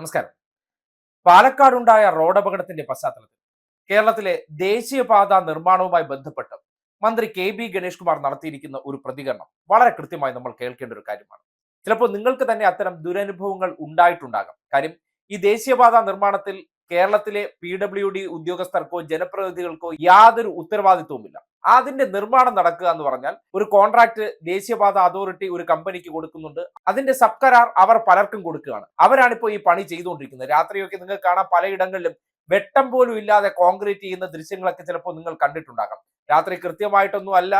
നമസ്കാരം. പാലക്കാടുണ്ടായ റോഡ് അപകടത്തിന്റെ പശ്ചാത്തലത്തിൽ കേരളത്തിലെ ദേശീയപാത നിർമ്മാണവുമായി ബന്ധപ്പെട്ട് മന്ത്രി കെ ബി ഗണേഷ് കുമാർ നടത്തിയിരിക്കുന്ന ഒരു പ്രതികരണം വളരെ കൃത്യമായി നമ്മൾ കേൾക്കേണ്ട ഒരു കാര്യമാണ്. ചിലപ്പോൾ നിങ്ങൾക്ക് തന്നെ അത്തരം ദുരനുഭവങ്ങൾ ഉണ്ടായിട്ടുണ്ടാകാം. കാര്യം ഈ ദേശീയപാത നിർമ്മാണത്തിൽ കേരളത്തിലെ പി ഡബ്ല്യു ഡി ഉദ്യോഗസ്ഥർക്കോ ജനപ്രതിനിധികൾക്കോ യാതൊരു ഉത്തരവാദിത്വവുമില്ല. അതിന്റെ നിർമ്മാണം നടക്കുക എന്ന് പറഞ്ഞാൽ ഒരു കോൺട്രാക്ട് ദേശീയപാത അതോറിറ്റി ഒരു കമ്പനിക്ക് കൊടുക്കുന്നുണ്ട്. അതിന്റെ സബ് കരാർ അവർ പലർക്കും കൊടുക്കുകയാണ്. അവരാണിപ്പോ ഈ പണി ചെയ്തുകൊണ്ടിരിക്കുന്നത്. രാത്രിയൊക്കെ നിങ്ങൾക്ക് കാണാം പലയിടങ്ങളിലും വെട്ടം പോലും ഇല്ലാതെ കോൺക്രീറ്റ് ചെയ്യുന്ന ദൃശ്യങ്ങളൊക്കെ ചിലപ്പോൾ നിങ്ങൾ കണ്ടിട്ടുണ്ടാകാം. രാത്രി കൃത്യമായിട്ടൊന്നും അല്ല.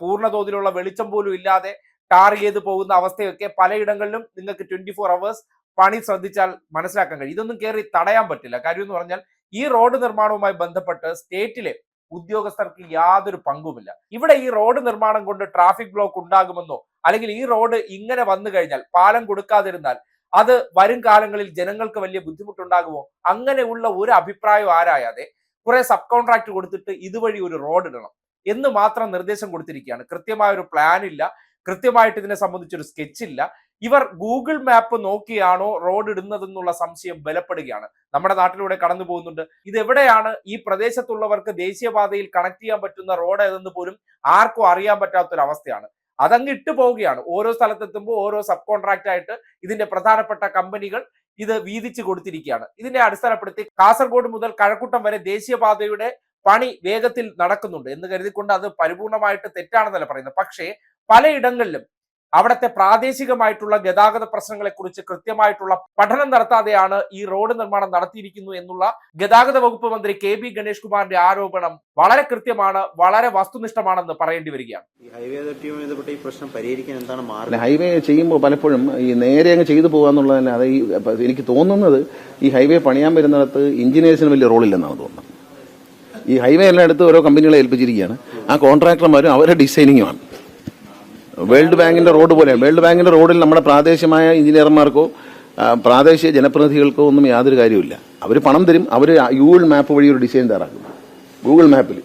പൂർണ തോതിലുള്ള വെളിച്ചം പോലും ഇല്ലാതെ ടാർ ചെയ്ത് പോകുന്ന അവസ്ഥയൊക്കെ പലയിടങ്ങളിലും നിങ്ങൾക്ക് ട്വന്റി ഫോർ അവേഴ്സ് പണി ശ്രദ്ധിച്ചാൽ മനസ്സിലാക്കാൻ കഴിയും. ഇതൊന്നും കയറി തടയാൻ പറ്റില്ല. കാര്യം എന്ന് പറഞ്ഞാൽ ഈ റോഡ് നിർമ്മാണവുമായി ബന്ധപ്പെട്ട് സ്റ്റേറ്റിലെ ഉദ്യോഗസ്ഥർക്ക് യാതൊരു പങ്കുമില്ല. ഇവിടെ ഈ റോഡ് നിർമ്മാണം കൊണ്ട് ട്രാഫിക് ബ്ലോക്ക് ഉണ്ടാകുമെന്നോ അല്ലെങ്കിൽ ഈ റോഡ് ഇങ്ങനെ വന്നു കഴിഞ്ഞാൽ പാലം കൊടുക്കാതിരുന്നാൽ അത് വരും കാലങ്ങളിൽ ജനങ്ങൾക്ക് വലിയ ബുദ്ധിമുട്ടുണ്ടാകുമോ? അങ്ങനെയുള്ള ഒരു അഭിപ്രായം ആരായാതെ കുറെ സബ് കോൺട്രാക്ട് കൊടുത്തിട്ട് ഇതുവഴി ഒരു റോഡ് ഇടണം എന്ന് മാത്രം നിർദ്ദേശം കൊടുത്തിരിക്കുകയാണ്. കൃത്യമായ ഒരു പ്ലാൻ ഇല്ല. കൃത്യമായിട്ട് ഇതിനെ സംബന്ധിച്ചൊരു സ്കെച്ച് ഇല്ല ഇവർ ഗൂഗിൾ മാപ്പ് നോക്കിയാണോ റോഡ് ഇടുന്നതെന്നുള്ള സംശയം ബലപ്പെടുകയാണ്. നമ്മുടെ നാട്ടിലൂടെ കടന്നു പോകുന്നുണ്ട്. ഇത് എവിടെയാണ് ഈ പ്രദേശത്തുള്ളവർക്ക് ദേശീയപാതയിൽ കണക്ട് ചെയ്യാൻ പറ്റുന്ന റോഡ് ഏതെന്ന് പോലും ആർക്കും അറിയാൻ പറ്റാത്തൊരവസ്ഥയാണ്. അതങ്ങ് ഇട്ടു പോവുകയാണ്. ഓരോ സ്ഥലത്തെത്തുമ്പോൾ ഓരോ സബ് കോൺട്രാക്ട് ആയിട്ട് ഇതിന്റെ പ്രധാനപ്പെട്ട കമ്പനികൾ ഇത് വീതിച്ചു കൊടുത്തിരിക്കുകയാണ്. ഇതിനെ അടിസ്ഥാനപ്പെടുത്തി കാസർഗോഡ് മുതൽ കഴക്കൂട്ടം വരെ ദേശീയപാതയുടെ പണി വേഗത്തിൽ നടക്കുന്നുണ്ട് എന്ന് കരുതിക്കൊണ്ട് അത് പരിപൂർണമായിട്ട് തെറ്റാണെന്നല്ല പറയുന്നത്. പക്ഷേ പലയിടങ്ങളിലും അവിടുത്തെ പ്രാദേശികമായിട്ടുള്ള ഗതാഗത പ്രശ്നങ്ങളെ കുറിച്ച് കൃത്യമായിട്ടുള്ള പഠനം നടത്താതെയാണ് ഈ റോഡ് നിർമ്മാണം നടത്തിയിരിക്കുന്നു എന്നുള്ള ഗതാഗത വകുപ്പ് മന്ത്രി കെ ബി ഗണേഷ് കുമാറിന്റെ ആരോപണം വളരെ കൃത്യമാണ് വളരെ വസ്തുനിഷ്ഠമാണെന്ന് പറയേണ്ടി വരികയാണ്. ഹൈവേ അതോറിറ്റിയുമായി ബന്ധപ്പെട്ട ഈ പ്രശ്നം പരിഹരിക്കാൻ എന്താണ് ഹൈവേ ചെയ്യുമ്പോൾ പലപ്പോഴും ഈ നേരെ അങ്ങ് ചെയ്തു പോകാന്നുള്ളതല്ല അത് ഈ എനിക്ക് തോന്നുന്നത് ഈ ഹൈവേ പണിയാൻ വരുന്നിടത്ത് എഞ്ചിനീയേഴ്സിന് വലിയ റോളില്ലെന്നാണ് തോന്നുന്നത്. ഈ ഹൈവേ എല്ലാം എടുത്ത് ഓരോ കമ്പനികളെ ഏൽപ്പിച്ചിരിക്കുകയാണ്. ആ കോൺട്രാക്ടർമാരും അവരുടെ ഡിസൈനിങ്ങുമാണ്. വേൾഡ് ബാങ്കിന്റെ റോഡ് പോലെ വേൾഡ് ബാങ്കിന്റെ റോഡിൽ നമ്മുടെ പ്രാദേശികമായ എഞ്ചിനീയർമാർക്കോ പ്രാദേശിക ജനപ്രതിനിധികൾക്കോ ഒന്നും യാതൊരു കാര്യമില്ല അവർ പണം തരും അവർ ഗൂഗിൾ മാപ്പ് വഴി ഒരു ഡിസൈൻ തയ്യാറാക്കും. ഗൂഗിൾ മാപ്പിൽ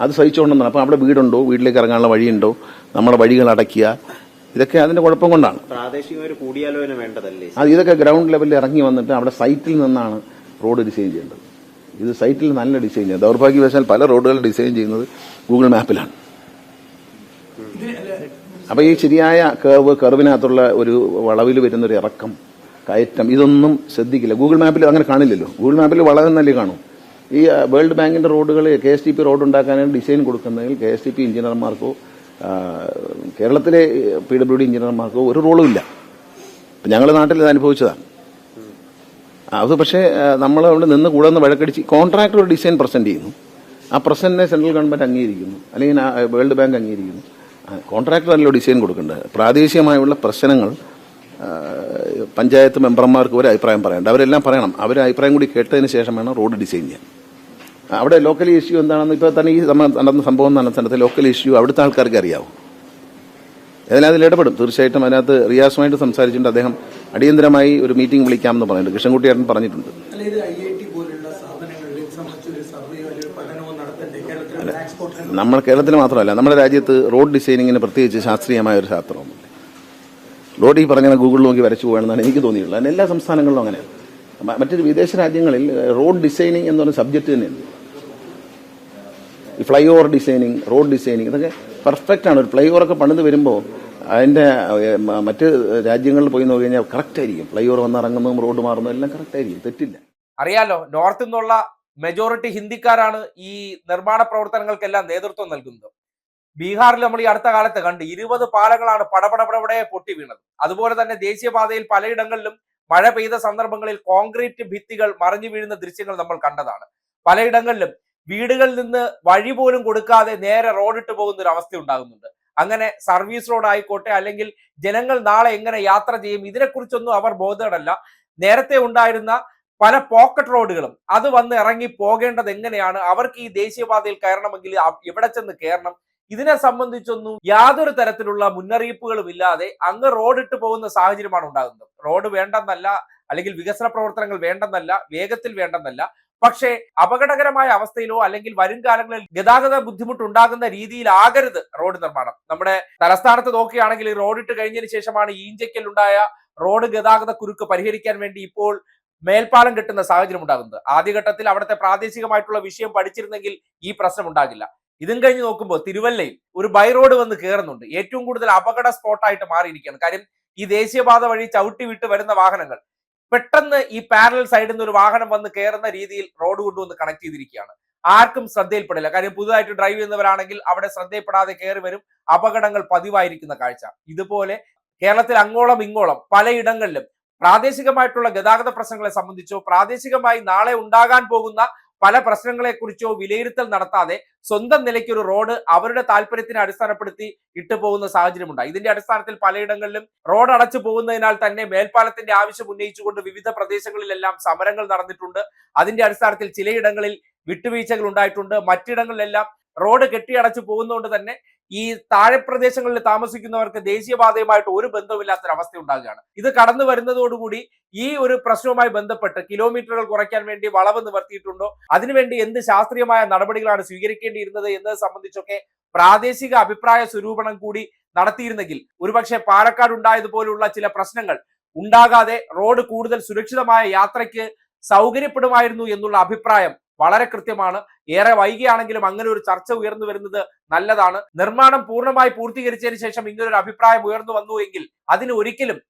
അത് സഹിച്ചുകൊണ്ടെന്നാണ്. അപ്പോൾ അവിടെ വീടുണ്ടോ? വീട്ടിലേക്ക് ഇറങ്ങാനുള്ള വഴിയുണ്ടോ? നമ്മുടെ വഴികൾ അടയ്ക്കുക. ഇതൊക്കെ അതിന്റെ കുഴപ്പം കൊണ്ടാണ്. അത് ഇതൊക്കെ ഗ്രൗണ്ട് ലെവലിൽ ഇറങ്ങി വന്നിട്ട് അവിടെ സൈറ്റിൽ നിന്നാണ് റോഡ് ഡിസൈൻ ചെയ്യേണ്ടത്. ഇത് സൈറ്റിൽ നല്ല ഡിസൈൻ ചെയ്യുന്നത് ദൗർഭാഗ്യവശാൽ പല റോഡുകൾ ഡിസൈൻ ചെയ്യുന്നത് ഗൂഗിൾ മാപ്പിലാണ് അപ്പൊ ഈ ശരിയായ കേർവ് കേർവിനകത്തുള്ള ഒരു വളവിൽ വരുന്ന ഒരു ഇറക്കം കയറ്റം ഇതൊന്നും ശ്രദ്ധിക്കില്ല. ഗൂഗിൾ മാപ്പിൽ അങ്ങനെ കാണില്ലല്ലോ. ഗൂഗിൾ മാപ്പിൽ വളരെന്നല്ലേ കാണും. ഈ വേൾഡ് ബാങ്കിന്റെ റോഡുകൾ K S T P road ഉണ്ടാക്കാനായി design കൊടുക്കുന്നതിൽ കെ എസ് ടി പി എഞ്ചിനീയർമാർക്കോ കേരളത്തിലെ പി ഡബ്ല്യു ഡി എഞ്ചിനീയർമാർക്കോ ഒരു റോളും ഇല്ല. ഞങ്ങൾ നാട്ടിൽ ഇത് അനുഭവിച്ചതാണ്. അത് പക്ഷേ നമ്മൾ അവിടെ നിന്ന് കൂടെ നിന്ന് വഴക്കടിച്ച് കോൺട്രാക്ടർ ഒരു ഡിസൈൻ പ്രസന്റ് ചെയ്യുന്നു. ആ പ്രസന്റിനെ സെൻട്രൽ ഗവൺമെന്റ് അംഗീകരിക്കുന്നു. അല്ലെങ്കിൽ വേൾഡ് ബാങ്ക് അംഗീകരിക്കുന്നു. കോൺട്രാക്ടർ അല്ലല്ലോ ഡിസൈൻ കൊടുക്കേണ്ടത്. പ്രാദേശികമായുള്ള പ്രശ്നങ്ങൾ പഞ്ചായത്ത് മെമ്പർമാർക്ക് ഒരു അഭിപ്രായം പറയണ്ട അവരെല്ലാം പറയണം. അവരെ അഭിപ്രായം കൂടി കേട്ടതിന് ശേഷം വേണം റോഡ് ഡിസൈൻ ചെയ്യാൻ. അവിടെ ലോക്കൽ ഇഷ്യൂ എന്താണെന്ന് ഇപ്പോൾ തന്നെ ഈ നടന്ന സംഭവം നടന്ന സ്ഥലത്ത് ലോക്കൽ ഇഷ്യൂ അവിടുത്തെ ആൾക്കാർക്ക് അറിയാവും. ഏതായാലും അതിൽ ഇടപെടും. തീർച്ചയായിട്ടും അതിനകത്ത് റിയാസുമായിട്ട് സംസാരിച്ചിട്ടുണ്ട്. അദ്ദേഹം അടിയന്തരമായി ഒരു മീറ്റിംഗ് വിളിക്കാമെന്ന് പറഞ്ഞിട്ടുണ്ട്. കൃഷ്ണൻകുട്ടിയേട്ടൻ പറഞ്ഞിട്ടുണ്ട് നമ്മൾ കേരളത്തിൽ മാത്രമല്ല നമ്മുടെ രാജ്യത്ത് റോഡ് ഡിസൈനിങ്ങിന് പ്രത്യേകിച്ച് ശാസ്ത്രീയമായ ഒരു ശാസ്ത്രമാണ് റോഡ് ഈ പറഞ്ഞ ഗൂഗിളിൽ നോക്കി വരച്ചു പോകണമെന്നാണ് എനിക്ക് തോന്നിയിട്ടുള്ളത്. അതിന് എല്ലാ സംസ്ഥാനങ്ങളിലും അങ്ങനെയാണ്. മറ്റൊരു വിദേശ രാജ്യങ്ങളിൽ റോഡ് ഡിസൈനിങ് എന്ന് പറയുന്ന സബ്ജക്റ്റ് തന്നെയാണ് ഈ flyover designing road designing ഇതൊക്കെ പെർഫെക്റ്റ് ആണ്. ഒരു ഫ്ലൈ ഓവർ ഒക്കെ പണിത് വരുമ്പോൾ അതിന്റെ മറ്റ് രാജ്യങ്ങളിൽ പോയി നോക്കി കഴിഞ്ഞാൽ കറക്റ്റ് ആയിരിക്കും. ഫ്ലൈ ഓവർ വന്നിറങ്ങുന്നതും റോഡ് മാറുന്നതും എല്ലാം കറക്റ്റ് ആയിരിക്കും. തെറ്റില്ല. അറിയാലോ നോർത്ത് നിന്നുള്ള മെജോറിറ്റി ഹിന്ദിക്കാരാണ് ഈ നിർമ്മാണ പ്രവർത്തനങ്ങൾക്കെല്ലാം നേതൃത്വം നൽകുന്നത്. ബീഹാറിൽ നമ്മൾ ഈ അടുത്ത കാലത്ത് കണ്ട് ഇരുപത് പാലങ്ങളാണ് പടപടപടപടെ പൊട്ടി വീണത്. അതുപോലെ തന്നെ ദേശീയപാതയിൽ പലയിടങ്ങളിലും മഴ പെയ്ത സന്ദർഭങ്ങളിൽ കോൺക്രീറ്റ് ഭിത്തികൾ മറിഞ്ഞു വീഴുന്ന ദൃശ്യങ്ങൾ നമ്മൾ കണ്ടതാണ്. പലയിടങ്ങളിലും വീടുകളിൽ നിന്ന് വഴി പോലും കൊടുക്കാതെ നേരെ റോഡിട്ട് പോകുന്ന ഒരു അവസ്ഥ ഉണ്ടാകുന്നുണ്ട്. അങ്ങനെ സർവീസ് റോഡ് ആയിക്കോട്ടെ അല്ലെങ്കിൽ ജനങ്ങൾ നാളെ എങ്ങനെ യാത്ര ചെയ്യും ഇതിനെക്കുറിച്ചൊന്നും അവർ ബോധവടല്ല നേരത്തെ ഉണ്ടായിരുന്ന പല പോക്കറ്റ് റോഡുകളും അത് വന്ന് ഇറങ്ങി പോകേണ്ടത് എങ്ങനെയാണ്? അവർക്ക് ഈ ദേശീയപാതയിൽ കയറണമെങ്കിൽ എവിടെ ചെന്ന് കയറണം? ഇതിനെ സംബന്ധിച്ചൊന്നും യാതൊരു തരത്തിലുള്ള മുന്നറിയിപ്പുകളും ഇല്ലാതെ അങ്ങ് റോഡിട്ട് പോകുന്ന സാഹചര്യമാണ് ഉണ്ടാകുന്നത്. റോഡ് വേണ്ടെന്നല്ല അല്ലെങ്കിൽ വികസന പ്രവർത്തനങ്ങൾ വേണ്ടെന്നല്ല വേഗത്തിൽ വേണ്ടെന്നല്ല പക്ഷേ അപകടകരമായ അവസ്ഥയിലോ അല്ലെങ്കിൽ വരും കാലങ്ങളിൽ ഗതാഗത ബുദ്ധിമുട്ടുണ്ടാകുന്ന രീതിയിലാകരുത് റോഡ് നിർമ്മാണം. നമ്മുടെ തലസ്ഥാനത്ത് നോക്കുകയാണെങ്കിൽ ഇട്ട് കഴിഞ്ഞതിന് ശേഷമാണ് ഈഞ്ചയ്ക്കൽ ഉണ്ടായ റോഡ് ഗതാഗത കുരുക്ക് പരിഹരിക്കാൻ വേണ്ടി ഇപ്പോൾ മേൽപ്പാലം കിട്ടുന്ന സാഹചര്യം ഉണ്ടാകുന്നത്. ആദ്യഘട്ടത്തിൽ അവിടുത്തെ പ്രാദേശികമായിട്ടുള്ള വിഷയം പഠിച്ചിരുന്നെങ്കിൽ ഈ പ്രശ്നം ഉണ്ടാകില്ല. ഇതും കഴിഞ്ഞ് നോക്കുമ്പോൾ തിരുവല്ലയിൽ ഒരു ബൈ റോഡ് വന്ന് കയറുന്നുണ്ട് ഏറ്റവും കൂടുതൽ അപകട സ്പോട്ടായിട്ട് മാറിയിരിക്കുകയാണ്. കാര്യം ഈ ദേശീയപാത വഴി ചവിട്ടി വിട്ട് വരുന്ന വാഹനങ്ങൾ പെട്ടെന്ന് ഈ പാരലൽ സൈഡിൽ നിന്ന് ഒരു വാഹനം വന്ന് കയറുന്ന രീതിയിൽ റോഡ് കൊണ്ടുവന്ന് കണക്ട് ചെയ്തിരിക്കുകയാണ്. ആർക്കും ശ്രദ്ധയിൽപ്പെടില്ല. കാര്യം പുതുതായിട്ട് ഡ്രൈവ് ചെയ്യുന്നവരാണെങ്കിൽ അവിടെ ശ്രദ്ധയിൽപ്പെടാതെ കയറി വരും. അപകടങ്ങൾ പതിവായിരിക്കുന്ന കാഴ്ച. ഇതുപോലെ കേരളത്തിൽ അങ്ങോളം ഇങ്ങോളം പലയിടങ്ങളിലും പ്രാദേശികമായിട്ടുള്ള ഗതാഗത പ്രശ്നങ്ങളെ സംബന്ധിച്ചോ പ്രാദേശികമായി നാളെ ഉണ്ടാകാൻ പോകുന്ന പല പ്രശ്നങ്ങളെ കുറിച്ചോ വിലയിരുത്തൽ നടത്താതെ സ്വന്തം നിലയ്ക്ക് ഒരു റോഡ് അവരുടെ താല്പര്യത്തിനെ അടിസ്ഥാനപ്പെടുത്തി ഇട്ടു പോകുന്ന സാഹചര്യമുണ്ട്. ഇതിന്റെ അടിസ്ഥാനത്തിൽ പലയിടങ്ങളിലും റോഡ് അടച്ചു പോകുന്നതിനാൽ തന്നെ മേൽപ്പാലത്തിന്റെ ആവശ്യം ഉന്നയിച്ചുകൊണ്ട് വിവിധ പ്രദേശങ്ങളിലെല്ലാം സമരങ്ങൾ നടന്നിട്ടുണ്ട്. അതിന്റെ അടിസ്ഥാനത്തിൽ ചിലയിടങ്ങളിൽ വിട്ടുവീഴ്ചകൾ ഉണ്ടായിട്ടുണ്ട്. മറ്റിടങ്ങളിലെല്ലാം റോഡ് കെട്ടിയടച്ചു പോകുന്നതുകൊണ്ട് തന്നെ ഈ താഴെ പ്രദേശങ്ങളിൽ താമസിക്കുന്നവർക്ക് ദേശീയപാതയുമായിട്ട് ഒരു ബന്ധമില്ലാത്തൊരവസ്ഥ ഉണ്ടാകുകയാണ് ഇത് കടന്നു വരുന്നതോടുകൂടി ഈ ഒരു പ്രശ്നവുമായി ബന്ധപ്പെട്ട് കിലോമീറ്ററുകൾ കുറയ്ക്കാൻ വേണ്ടി വളവ് നിവർത്തിയിട്ടുണ്ടോ? അതിനുവേണ്ടി എന്ത് ശാസ്ത്രീയമായ നടപടികളാണ് സ്വീകരിക്കേണ്ടിയിരുന്നത് എന്നത് സംബന്ധിച്ചൊക്കെ പ്രാദേശിക അഭിപ്രായ സ്വരൂപണം കൂടി നടത്തിയിരുന്നെങ്കിൽ ഒരുപക്ഷെ പാലക്കാട് ഉണ്ടായതുപോലുള്ള ചില പ്രശ്നങ്ങൾ ഉണ്ടാകാതെ റോഡ് കൂടുതൽ സുരക്ഷിതമായ യാത്രയ്ക്ക് സൗകര്യപ്പെടുമായിരുന്നു എന്നുള്ള അഭിപ്രായം വളരെ കൃത്യമാണ്. ഏറെ വൈകിയാണെങ്കിലും അങ്ങനെ ഒരു ചർച്ച ഉയർന്നു വരുന്നത് നല്ലതാണ്. നിർമ്മാണം പൂർണമായി പൂർത്തീകരിച്ചതിന് ശേഷം ഇങ്ങനെ ഒരു അഭിപ്രായം ഉയർന്നു വന്നു എങ്കിൽ അതിന് ഒരിക്കലും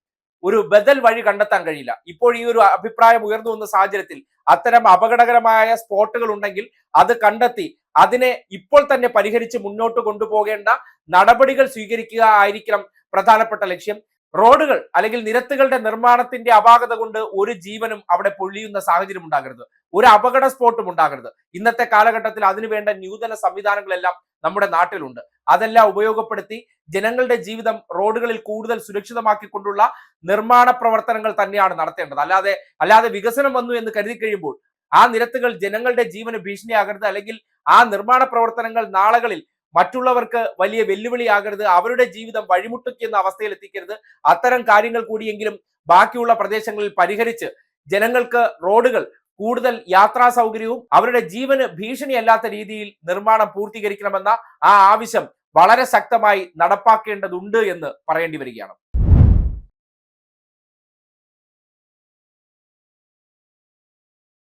ഒരു ബദൽ വഴി കണ്ടെത്താൻ കഴിയില്ല. ഇപ്പോൾ ഈ ഒരു അഭിപ്രായം ഉയർന്നു വന്ന സാഹചര്യത്തിൽ അത്തരം അപകടകരമായ സ്പോട്ടുകൾ ഉണ്ടെങ്കിൽ അത് കണ്ടെത്തി അതിനെ ഇപ്പോൾ തന്നെ പരിഹരിച്ച് മുന്നോട്ട് കൊണ്ടുപോകേണ്ട നടപടികൾ സ്വീകരിക്കുക ആയിരിക്കണം പ്രധാനപ്പെട്ട ലക്ഷ്യം. റോഡുകൾ അല്ലെങ്കിൽ നിരത്തുകളുടെ നിർമ്മാണത്തിന്റെ അപാകത കൊണ്ട് ഒരു ജീവനും അവിടെ പൊള്ളിയുന്ന സാഹചര്യം ഉണ്ടാകരുത്. ഒരു അപകട സ്പോട്ടും ഉണ്ടാകരുത്. ഇന്നത്തെ കാലഘട്ടത്തിൽ അതിനുവേണ്ട നൂതന സംവിധാനങ്ങളെല്ലാം നമ്മുടെ നാട്ടിലുണ്ട്. അതെല്ലാം ഉപയോഗപ്പെടുത്തി ജനങ്ങളുടെ ജീവിതം റോഡുകളിൽ കൂടുതൽ സുരക്ഷിതമാക്കിക്കൊണ്ടുള്ള നിർമ്മാണ പ്രവർത്തനങ്ങൾ തന്നെയാണ് നടത്തേണ്ടത്. അല്ലാതെ അല്ലാതെ വികസനം വന്നു എന്ന് കരുതി കഴിയുമ്പോൾ ആ നിരത്തുകൾ ജനങ്ങളുടെ ജീവന് ഭീഷണിയാകരുത്. അല്ലെങ്കിൽ ആ നിർമ്മാണ പ്രവർത്തനങ്ങൾ നാളുകളിൽ മറ്റുള്ളവർക്ക് വലിയ വെല്ലുവിളിയാകരുത് അവരുടെ ജീവിതം വഴിമുട്ടിക്കുന്ന അവസ്ഥയിൽ എത്തിക്കരുത്. അത്തരം കാര്യങ്ങൾ കൂടിയെങ്കിലും ബാക്കിയുള്ള പ്രദേശങ്ങളിൽ പരിഹരിച്ച് ജനങ്ങൾക്ക് റോഡുകൾ കൂടുതൽ യാത്രാ സൗകര്യവും അവരുടെ ജീവന് ഭീഷണിയല്ലാത്ത രീതിയിൽ നിർമ്മാണം പൂർത്തീകരിക്കണമെന്ന ആ ആവശ്യം വളരെ ശക്തമായി നടപ്പാക്കേണ്ടതുണ്ട് എന്ന് പറയേണ്ടി വരികയാണ്.